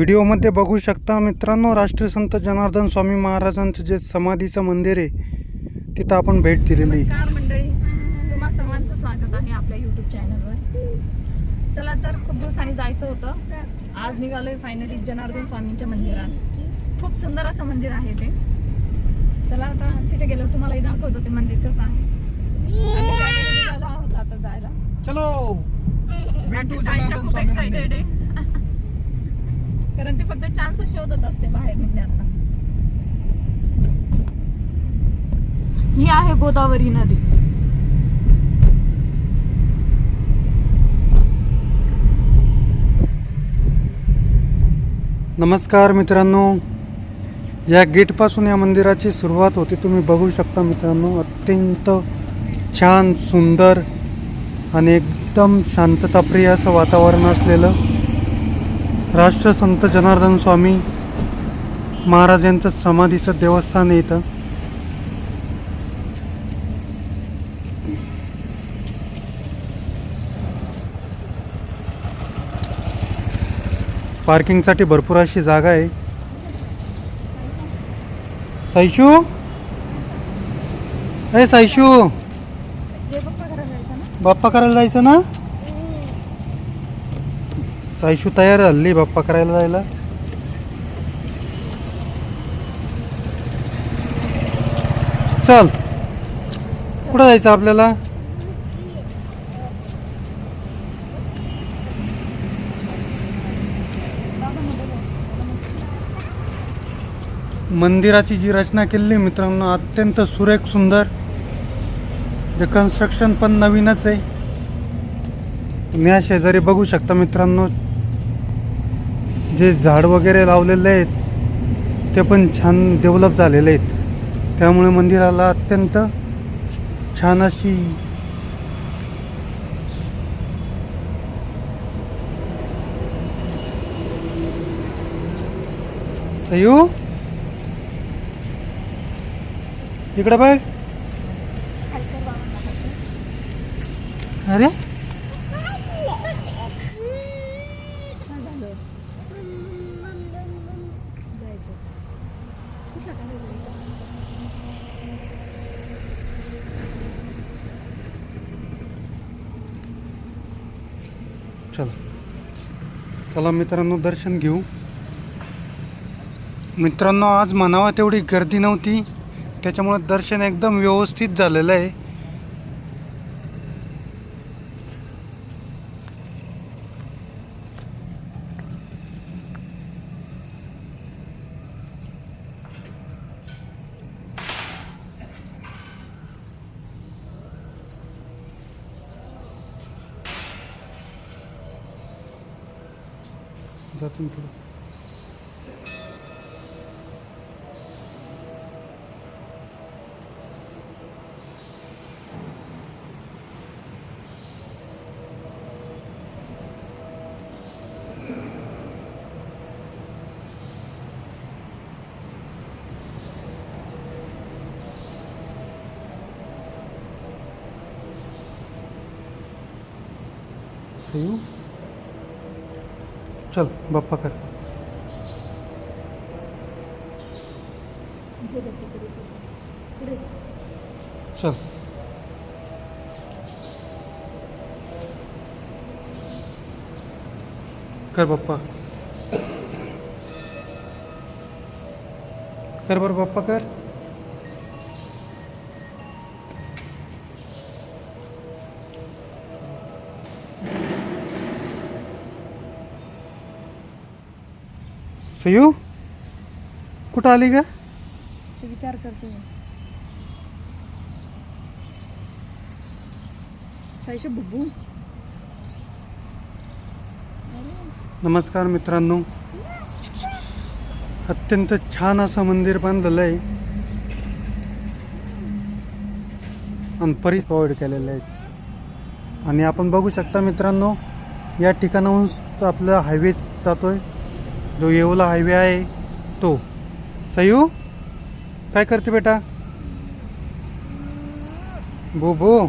व्हिडिओमध्ये बघू शकता मित्रांनो राष्ट्रसंत जनार्दन स्वामी महाराजांचं जे समाधीचं मंदिर आहे तिथं आपण भेट दिलेली मंडळी तुम्हा सर्वांचं स्वागत आहे आपल्या युट्यूब चॅनलवर चला तर खूप दिवसांनी जायचं होतं. आज निघालोय फायनली जनार्दन स्वामींच्या मंदिरात. खूप सुंदर असं मंदिर आहे ते. चला आता तिथे गेल्यावर तुम्हालाही दाखवतो ते मंदिर कसं आहे. आता जायला. चलो. खूप एक्साइटेड आहे. कारण ती फक्त चान्स शोधत असते बाहेर निघण्याचा. ही आहे गोदावरी नदी. नमस्कार मित्रांनो. या गेटपासून या मंदिराची सुरुवात होते. तुम्ही बघू शकता मित्रांनो अत्यंत छान सुंदर आणि एकदम शांतताप्रिय असं वातावरण असलेलं राष्ट्रसंत जनार्दन स्वामी महाराज यांचं समाधीचं देवस्थान आहे इथं. पार्किंगसाठी भरपूर अशी जागा आहे. सायशू ए सायशू बाप्पा करायला जायचं ना? सायशू तयार झाली बाप्पा करायला जायला. चल. कुठं जायचं आपल्याला? मंदिराची जी रचना केलेली मित्रांनो अत्यंत सुरेख सुंदर. जे कन्स्ट्रक्शन पण नवीनच आहे. मी या शेजारी बघू शकता मित्रांनो. जे झाड वगैरे लावलेले आहेत ते पण छान डेव्हलप झालेले आहेत. त्यामुळे मंदिराला अत्यंत छान अशी सयू? इकडे बघ. अरे? चला. चला मित्रांनो दर्शन घेऊ. मित्रांनो आज म्हणावा तेवढी गर्दी नव्हती. त्याच्यामुळं दर्शन एकदम व्यवस्थित झालेलं आहे. Dá tudo Saiu? चल बाप्पा कर. चल. कर बाप्पा कर बरं बाप्पा कर. सयू कुठं आली का ते विचार करते मी. साईशा बुब्बू. नमस्कार मित्रांनो. अत्यंत छान असं मंदिर बांधलेलं आहे. आणि परीस प्रोव्हाइड केलेले आहेत आणि आपण बघू शकता मित्रांनो या ठिकाणाहून आपला हायवे जातोय. जो येवला हायवे आहे तो. सयू काय करते बेटा? बो बो.